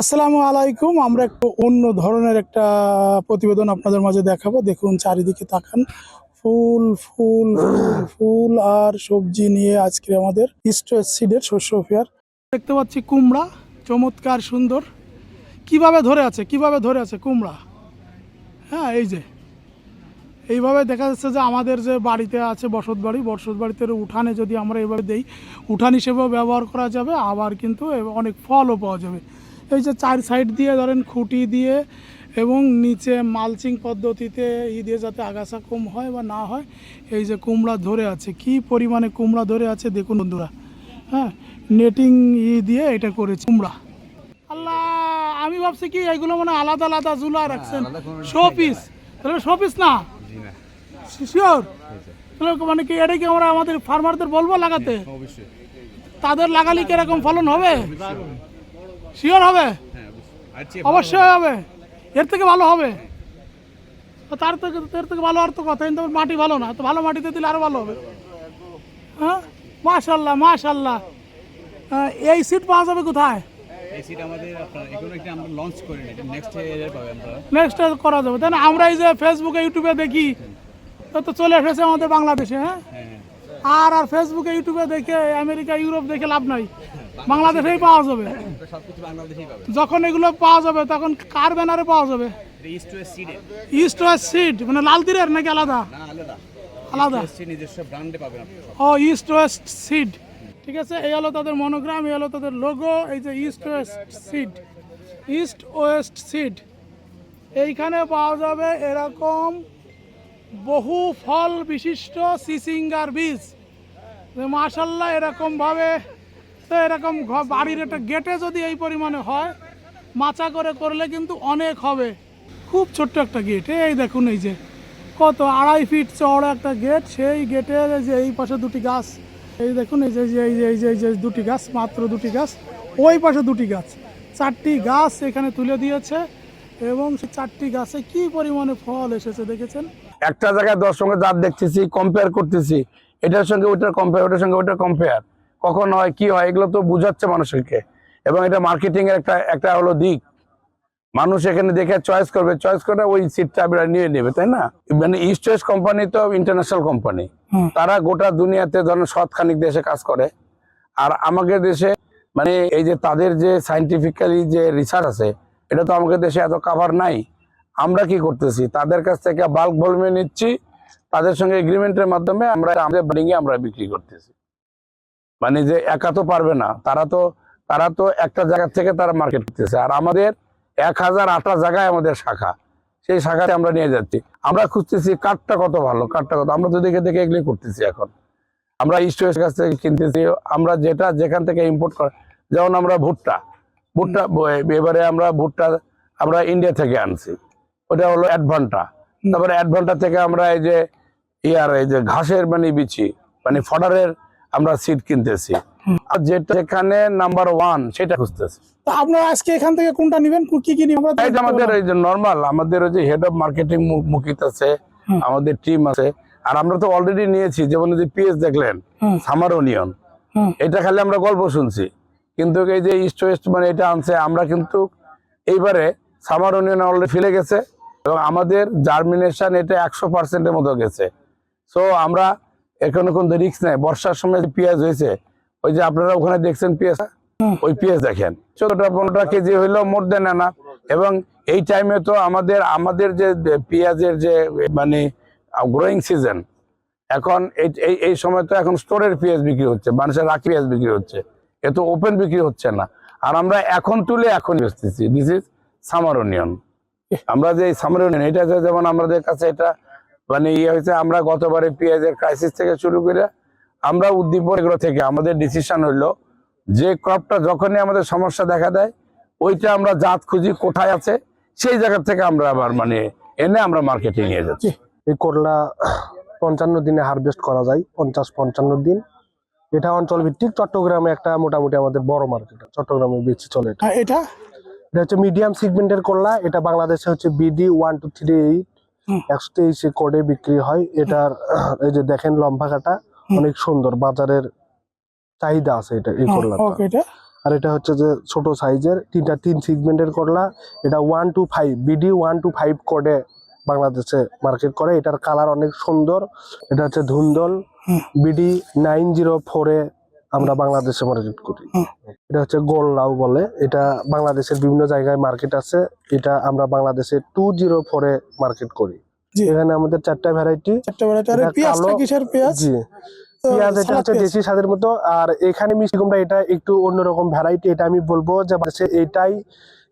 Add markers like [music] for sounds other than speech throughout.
আসসালামু আলাইকুম। আমরা একটু অন্য ধরনের একটা প্রতিবেদন আপনাদের মাঝে দেখাবো। দেখুন, চারিদিকে তাকান। ফুল ফুল ফুল ফুল আর সবজি নিয়ে আজকে আমাদের ইস্ট সিডের শস্য ফেয়ার। দেখতে পাচ্ছি কুমড়া, চমৎকার, সুন্দর। কীভাবে ধরে আছে? কীভাবে ধরে আছে কুমড়া? হ্যাঁ এই যে। এইভাবে দেখা যাচ্ছে যে আমাদের যে বাড়িতে আছে বসত বাড়ি, বসত বাড়িতে উঠানে যদি আমরা এভাবে দেই, উঠান হিসেবেও ব্যবহার করা যাবে। আবার কিন্তু অনেক ফলও পাওয়া যাবে। এই যে চার সাইড দিয়ে ধরেন খুঁটি দিয়ে এবং নিচে মালচিং পদ্ধতিতে ই দিয়ে যাতে আগাছা কম হয় বা না হয় এই যে কুমড়া ধরে আছে। কি পরিমাণে কুমড়া ধরে আছে দেখুন বন্ধুরা। হ্যাঁ নেটিং ই দিয়ে এটা করেছে কুমড়া। আল্লাহ আমি ভাবছি কি এগুলো মানে আলাদা আলাদা ঝুলা রাখছেন। শো পিস তাহলে শো পিস না? শিওর মানে কি এটা কি আমরা আমাদের ফার্মারদের বলব লাগাতে? তাদের লাগালে কীরকম ফলন হবে? শিওর হবে? অবশ্যই হবে। এর থেকে ভালো হবে। তার থেকে এর থেকে ভালো আর তো কথা। কিন্তু মাটি ভালো না। তো ভালো মাটিতে দিলে আরও ভালো হবে। হ্যাঁ? মাশাল্লাহ মাশাল্লাহ। এই সিট পাওয়া যাবে কোথায়? নেক্সট করা যাবে। তাই না? আমরা এই যে ফেসবুকে ইউটিউবে দেখি। তো তো চলে এসেছে আমাদের বাংলাদেশে হ্যাঁ? হ্যাঁ হ্যাঁ। আর আর ফেসবুকে ইউটিউবে দেখে আমেরিকা ইউরোপ দেখে লাভ নাই। বাংলাদেশেই পাওয়া যাবে। যখন এগুলো পাওয়া যাবে, তখন কার ব্যানারে পাওয়া যাবে? ইস্ট ওয়েস্ট সিডে মানে লাল তীরের নাকি আলাদা? আলাদা। ও ইস্ট ওয়েস্ট সিড ঠিক আছে, এই হলো তাদের মনোগ্রাম এই হলো তাদের লোগো এই যে East West Seed East West Seed এইখানে পাওয়া যাবে এরকম বহু ফল বিশিষ্ট সিসিঙ্গার বীজ। মাশাল্লাহ এরকমভাবে তো এরকম বাড়ির একটা গেটে যদি এই পরিমাণে হয়, মাচা করে করলে কিন্তু অনেক হবে। খুব ছোট্ট একটা গেট। এই দেখুন এই যে, কত আড়াই ফিট চওড়া একটা গেট। সেই গেটের যে এই পাশে দুটি গাছ, এই দেখুন এই যে এই যে এই যে এই যে এই যে দুটি গাছ, মাত্র দুটি গাছ, ওই পাশে দুটি গাছ। চারটি গাছ এখানে তুলে দিয়েছে, এবং সেই চারটি গাছে কি পরিমাণে ফল এসেছে দেখেছেন? একটা জায়গায় দশ সঙ্গে জাত দেখতেছি কম্পেয়ার করতেছি এটার সঙ্গে ওইটার কম্পেয়ার ওটার সঙ্গে ওইটার কম্পেয়ার কখন হয় কি হয় এগুলো তো বুঝাচ্ছে মানুষকে। এবং এটা মার্কেটিং এর একটা একটা হলো দিক। মানুষ এখানে দেখে চয়েস করবে চয়েস করে ওই সিটটা আমরা নিয়ে নেবে তাই না? মানে ইস্ট ওয়েস্ট কোম্পানি তো ইন্টারন্যাশনাল কোম্পানি তারা গোটা দুনিয়াতে ধরেন সৎখানিক দেশে কাজ করে। আর আমাদের দেশে মানে এই যে তাদের যে সাইন্টিফিক্যালি যে রিসার্চ আছে এটা তো আমাদের দেশে এত কাভার নাই। আমরা কি করতেছি? তাদের কাছ থেকে বাল্ক ভলিউমে নিচ্ছি, তাদের সঙ্গে এগ্রিমেন্টের মাধ্যমে আমরা আমাদের ব্রিঙ্গে আমরা বিক্রি করতেছি। মানে যে একা তো পারবে না, তারা তো তারা তো একটা জায়গা থেকে তারা মার্কেট করতেছে। আর আমাদের এক হাজার আটটা জায়গায় আমাদের শাখা, সেই শাখাতে আমরা নিয়ে যাচ্ছি। আমরা খুঁজতেছি কাঠটা কত ভালো, কাঠটা কত। আমরা তো দেখে দেখে এগুলি করতেছি এখন। আমরা ইস্ট ওয়েস্ট কাছ থেকে কিনতেছি, আমরা যেটা যেখান থেকে ইম্পোর্ট করা, যেমন আমরা ভুট্টা ভুট্টা, এবারে আমরা ভুট্টা, আমরা ইন্ডিয়া থেকে আনছি। ওটা হলো অ্যাডভান্টা তারপরে অ্যাডভান্টা থেকে আমরা এই যে ইয়ার এই যে ঘাসের মানে বিচি মানে ফডারের আমরা সিট কিনতেছি। আর যেটা যেখানে নাম্বার ওয়ান সেটা খুঁজতেছি। তা আপনারা আজকে এখান থেকে কোনটা নেবেন? কি কি নিবেন? এটা আমাদের এই যে নর্মাল আমাদের ওই যে হেড অফ মার্কেটিং মুখিত আছে আমাদের টিম আছে। আর আমরা তো অলরেডি নিয়েছি যেমন যে পিএস দেখলেন সামার অনিয়ন এটা খালি আমরা গল্প শুনছি। কিন্তু এই যে ইস্ট ওয়েস্ট মানে এটা আনছে আমরা কিন্তু এইবারে সামার অনিয়ন অলরেডি ফেলে গেছে। এবং আমাদের জার্মিনেশন এটা একশো পার্সেন্টের মতো গেছে। সো আমরা এখানে কোনো রিক্স নেই। বর্ষার সময় পেঁয়াজ হয়েছে, ওই যে আপনারা ওখানে দেখছেন পেঁয়াজ, ওই পেঁয়াজ দেখেন। চোদ্দটা পনেরোটা কেজি হইল মোর দেন না। এবং এই টাইমে তো আমাদের আমাদের যে পেঁয়াজের যে মানে গ্রোয়িং সিজন এখন এই- এই সময় তো এখন স্টোরের পেঁয়াজ বিক্রি হচ্ছে, মানুষের রাখি পেঁয়াজ বিক্রি হচ্ছে। এ তো ওপেন বিক্রি হচ্ছে না। আর আমরা এখন তুলে এখন বেচতেছি দিস ইজ সামার অনিয়ন আমরা যে সামার অনিয়ন এটা যেমন আমাদের কাছে এটা মানে ইয়ে হয়েছে আমরা গতবারে পেঁয়াজের ক্রাইসিস থেকে শুরু করে আমরা উদ্দীপন এগুলো থেকে আমাদের ডিসিশন হইল যে ক্রপটা যখনই আমাদের সমস্যা দেখা দেয় ওইটা আমরা জাত খুঁজি কোথায় আছে সেই জায়গা থেকে আমরা আবার মানে এনে আমরা মার্কেটে নিয়ে যাচ্ছি। এই করলা পঞ্চান্ন দিনে হারভেস্ট করা যায় পঞ্চাশ পঞ্চান্ন দিন। এটা অঞ্চল ভিত্তিক চট্টগ্রামে একটা মোটামুটি আমাদের বড় মার্কেট চট্টগ্রামে বেশি চলে এটা? এটা হচ্ছে মিডিয়াম সিগমেন্টের করলা এটা বাংলাদেশে হচ্ছে BD one two three eight একশো তেইশ কোডে বিক্রি হয়। এটার এই যে দেখেন লম্বা কাটা অনেক সুন্দর বাজারের চাহিদা আছে এটা এই এটা। আর এটা হচ্ছে যে ছোট সাইজের তিনটা তিন সিগমেন্টের করলা। এটা one two five BD one two five কোডে বাংলাদেশে মার্কেট করে। এটার কালার অনেক সুন্দর এটা হচ্ছে ধুন্দল। বিডি নাইন জিরো ফোরে আমরা বাংলাদেশে মার্কেট করি। এটা হচ্ছে গোল লাউ বলে। এটা বাংলাদেশের বিভিন্ন জায়গায় মার্কেট আছে। এটা আমরা বাংলাদেশে টু জিরো ফোরে মার্কেট করি। এখানে আমাদের চারটা ভ্যারাইটি চারটা বেড়াতে আর পেঁয়াজটা কিসের পেঁয়াজ? জি। পেঁয়াজ এটা হচ্ছে দেশি স্বাদের মতো। আর এখানে মিষ্টি কুমড়া এটা একটু অন্যরকম ভ্যারাইটি এটা আমি বলব যে এটাই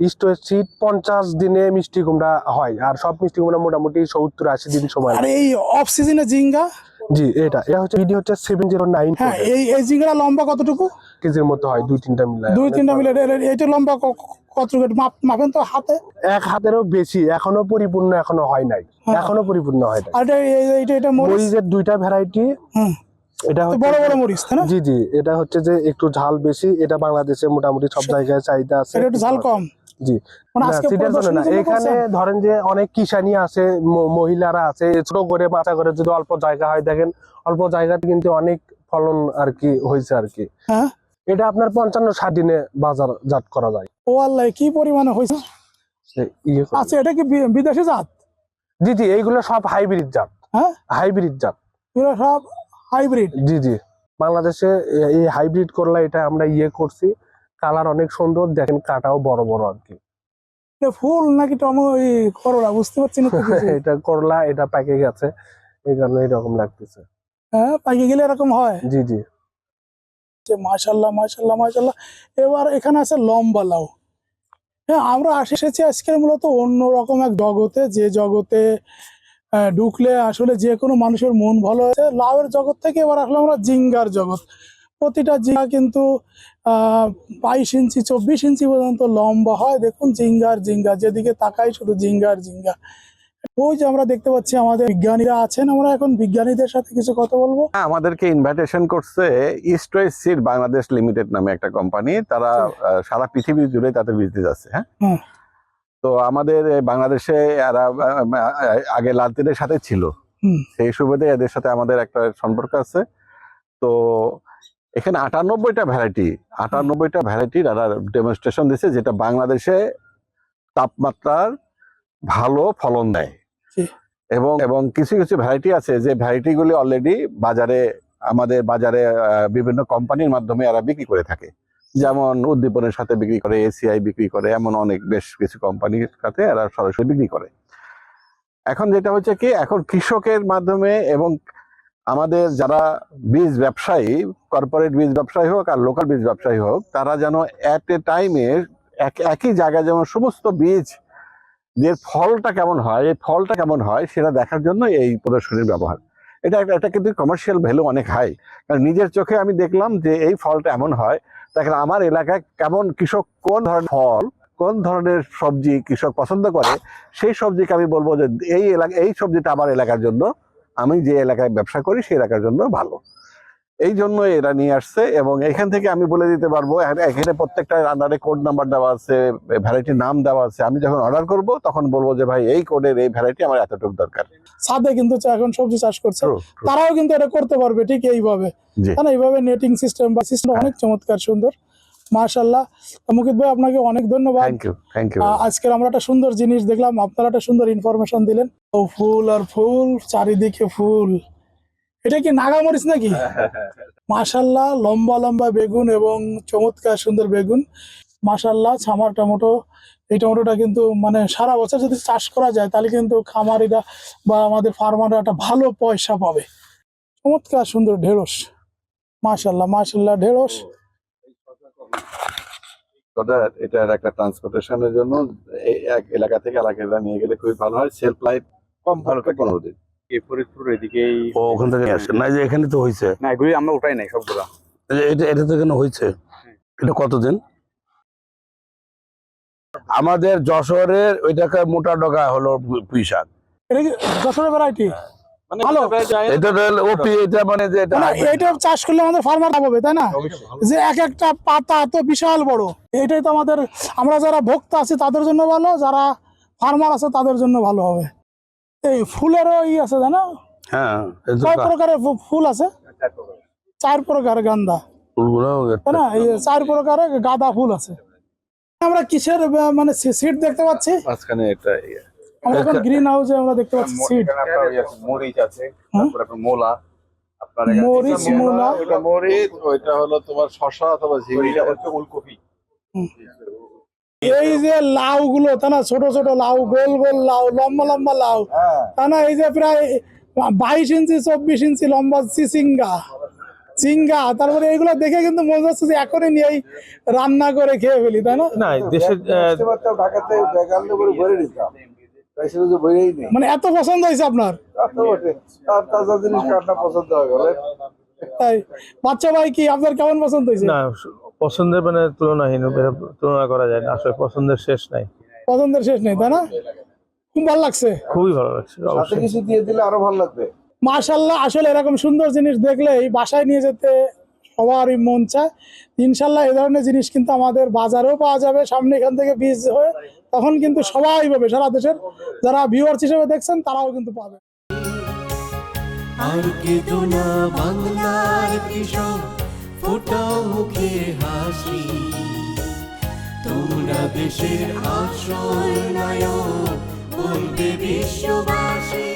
স্টোরেজ সিট পঞ্চাশ দিনে মিষ্টি কুমড়া হয়। আর সব মিষ্টি কুমড়া মোটামুটি সত্তর আশি দিন সময় আর এই অফ সিজনে জিঙ্গা জি এটা। এটা হচ্ছে ভিডিও হচ্ছে সেভেন জিরো নাইন হ্যাঁ এই লম্বা কতটুকু? কেজির মতো হয় দুই তিনটা মিলায়। দুই তিনটা মিলে এর- লম্বা কতটুকু? মাপ মাপেন তো হাতে। এক হাতেরও বেশি এখনও পরিপূর্ণ এখনও হয় নাই। হ্যাঁ। এখনও পরিপূর্ণ হয় নাই। আর এটা এটা মরিচ? মরিচের দুইটা ভ্যারাইটি হুম। এটা হচ্ছে বড় বড় মরিচ তাই না? জি জি। এটা হচ্ছে যে একটু ঝাল বেশি এটা বাংলাদেশে মোটামুটি সব জায়গায় চাহিদা আছে। এটা একটু ঝাল কম? জি। মানে না, আজকে সিটের জন্য না। প্রদর্শনীর জন্য এখানে ধরেন যে অনেক কিষানি আছে মহিলারা আছে ছোট করে বাচ্চা করে যদি অল্প জায়গা হয় দেখেন অল্প জায়গাতে কিন্তু অনেক ফলন আর কি হয়েছে আর কি। এটা আপনার পঞ্চান্ন ষাট দিনে বাজার জাত করা যায়। ও আল্লাহ কি পরিমাণে হয়েছে? সে ইয়ে। আচ্ছা এটা কি বিদেশি জাত? জি জি এইগুলো সব হাইব্রিড জাত। হ্যাঁ? হাইব্রিড জাত। এগুলো সব হাইব্রিড? জি জি। বাংলাদেশে এই হাইব্রিড করলা এটা আমরা ইয়ে করছি কালার অনেক সুন্দর দেখেন কাটাও বড় বড় আর কি। ফুল নাকি টমো এই করলা? বুঝতে পারছি না [laughs] এটা করলা এটা পেকে গেছে এই কারণে এরকম লাগতেছে। হ্যাঁ পাইকে গেলে এরকম হয়? জি জি। মাশাল্লাহ মাশাল্লাহ মাশাল্লাহ এবার এখানে আছে লম্বা লাউ। হ্যাঁ আমরা এসেছি আজকের মূলত অন্য রকম এক জগতে যে জগতে ঢুকলে আসলে যে কোনো মানুষের মন ভালো আছে লাউয়ের জগৎ থেকে এবার আসলে আমরা জিঙ্গার জগৎ। প্রতিটা জিঙ্গা কিন্তু বাইশ ইঞ্চি চব্বিশ ইঞ্চি পর্যন্ত লম্বা হয়। দেখুন জিঙ্গার জিঙ্গা যেদিকে তাকাই শুধু জিঙ্গার জিঙ্গা ওই যে আমরা দেখতে পাচ্ছি আমাদের বিজ্ঞানীরা আছেন। আমরা এখন বিজ্ঞানীদের সাথে কিছু কথা বলব। হ্যাঁ, আমাদেরকে ইনভাইটেশন করছে ইস্ট সিড বাংলাদেশ লিমিটেড নামে একটা কোম্পানি তারা সারা পৃথিবী জুড়ে তাদের বিজনেস আছে হ্যাঁ? তো আমাদের বাংলাদেশে এরা আগে লালতিনের সাথে ছিল। সেই সুবাদে এদের সাথে আমাদের একটা সম্পর্ক আছে। তো এখানে আটানব্বইটা ভ্যারাইটি আটানব্বইটা ভ্যারাইটির এরা ডেমনস্ট্রেশন দিছে যেটা বাংলাদেশে তাপমাত্রার ভালো ফলন দেয়। এবং এবং কিছু কিছু ভ্যারাইটি আছে যে ভ্যারাইটিগুলি অলরেডি বাজারে আমাদের বাজারে বিভিন্ন কোম্পানির মাধ্যমে এরা বিক্রি করে থাকে। যেমন উদ্দীপনের সাথে বিক্রি করে এসিআই বিক্রি করে এমন অনেক বেশ কিছু কোম্পানির সাথে এরা সরাসরি বিক্রি করে। এখন যেটা হচ্ছে কি এখন কৃষকের মাধ্যমে এবং আমাদের যারা বীজ ব্যবসায়ী কর্পোরেট বীজ ব্যবসায়ী হোক আর লোকাল বীজ ব্যবসায়ী হোক, তারা যেন অ্যাট এ টাইমে এক, একই জায়গায় যেমন সমস্ত বীজ যে ফলটা কেমন হয়, এই ফলটা কেমন হয় সেটা দেখার জন্য এই প্রদর্শনীর ব্যবহার। এটা একটা- এটা কিন্তু কমার্শিয়াল ভ্যালু অনেক হাই কারণ নিজের চোখে আমি দেখলাম যে এই ফলটা এমন হয়, দেখেন আমার এলাকায় কেমন কৃষক কোন ধরনের ফল, কোন ধরনের সবজি কৃষক পছন্দ করে, সেই সবজিকে আমি বলব যে এই এলাকা, এই সবজিটা আমার এলাকার জন্য আমি যে এলাকায় ব্যবসা করি সেই এলাকার জন্য ভালো। এই জন্য এরা নিয়ে আসছে এবং এখান থেকে আমি বলে দিতে পারব এখানে- প্রত্যেকটা রান্নারে কোড নাম্বার দেওয়া আছে ভ্যারাইটির নাম দেওয়া আছে। আমি যখন অর্ডার করব তখন বলব যে ভাই এই কোডের এই ভ্যারাইটি আমার এতটুকু দরকার। ছাদে কিন্তু এখন সবজি চাষ করছে. তারাও কিন্তু এটা করতে পারবে ঠিক এইভাবে। এইভাবে নেটিং সিস্টেম বা সিস্টেম অনেক চমৎকার সুন্দর। মার্শাল্লাহ মুকিত ভাই আপনাকে অনেক ধন্যবাদ। আজকের আমরা একটা সুন্দর জিনিস দেখলাম আপনারা একটা সুন্দর ইনফরমেশন দিলেন। ও ফুল আর ফুল চারিদিকে ফুল। এটা কি নাগামরিচ নাকি? মাশাল্লাহ লম্বা লম্বা বেগুন এবং চমৎকার সুন্দর বেগুন। মাশাল্লাহ ছামার টমেটো। এই টমেটোটা কিন্তু মানে সারা বছর যদি চাষ করা যায় তাহলে কিন্তু খামারিরা বা আমাদের ফার্মাররা একটা ভালো পয়সা পাবে। চমৎকার সুন্দর ঢেঁড়স। মাশাল্লাহ মাশাল্লাহ ঢেঁড়স। এটার একটা ট্রান্সপোর্টেশনের জন্য এক এলাকা থেকে এলাকা নিয়ে গেলে খুবই ভালো হয়। সেলফ লাইফ কম ভালো পনেরো দিন। এই ফরিদপুর এদিকেই ও ওখান থেকে আসে। না যে এখানে তো হয়েছে না এগুলি আমরা উঠাই নাই সবগুলা। এটা এটা তো এখানে হয়েছে এটা কতদিন আমাদের যশোরের ওইটাকে মোটা ডগা হলো পুঁই শাক। এটা কি যশোরের ভ্যারাইটি। এটা ওপি এটা মানে যে এটা মানে চাষ করলে আমাদের ফার্মার পাবে তাই না? যে এক একটা পাতা তো বিশাল বড় এটাই তো আমাদের আমরা যারা ভোক্তা আছি তাদের জন্য ভালো যারা ফার্মার আছে তাদের জন্য ভালো হবে। এই ফুলেরও ই আছে জানো হ্যাঁ কয় প্রকারের ফুল আছে? চার প্রকার গান্দা। তাই না? এই চার প্রকারের গাঁদা ফুল আছে। আমরা কিসের মানে সিট দেখতে পাচ্ছি? মাঝখানে। আমরা এখন গ্রিন হাউসে আমরা দেখতে পাচ্ছি সিট মরিচ আছে তারপর আপনার মোলা। আপনার মরিচ, মূলা। ওটা মরিচ ওইটা হলো তোমার শশা অথবা ঝিঙে। হচ্ছে ওলকপি। এই যে লাউ গুলো তা না ছোট ছোট লাউ গোল গোল লাউ লম্বা লম্বা লাউ তা না এই যে প্রায় বাইশ ইঞ্চি চব্বিশ ইঞ্চি লম্বা চিচিঙ্গা চিঙ্গা তারপরে এগুলো দেখে কিন্তু মনে হচ্ছে যে এখনই নিয়েই রান্না করে খেয়ে ফেলি তাই না? না দেশের ঢাকাতে ভরে দিতাম। মানে এত পছন্দ হয়েছে আপনার? তো তাজা জিনিস কাটনা পছন্দ হয় বলে তাই। বাচ্চা ভাই কি আপনার কেমন পছন্দ হয়েছে? না পছন্দের মানে তুলনাহীন তুলনা করা যায় না। আসলে পছন্দের শেষ নাই। পছন্দের শেষ নেই তাই না? খুব ভালো লাগছে। খুবই ভালো লাগছে কিছু দিয়ে দিলে আরও ভালো লাগবে। মাশাল্লাহ আসলে এরকম সুন্দর জিনিস দেখলেই বাসায় নিয়ে যেতে সবারই মন চায়। ইনশাল্লাহ এ ধরনের জিনিস কিন্তু আমাদের বাজারেও পাওয়া যাবে। সামনে এখান থেকে বীজ হয়ে তখন কিন্তু সবাই পাবে। সারা দেশের যারা ভিউয়ার্স হিসেবে দেখছেন, তারাও কিন্তু পাবে। আর বাংলার মুখে হাসি। তোমরা দেশের নায়ক, বলবে বিশ্ববাসী।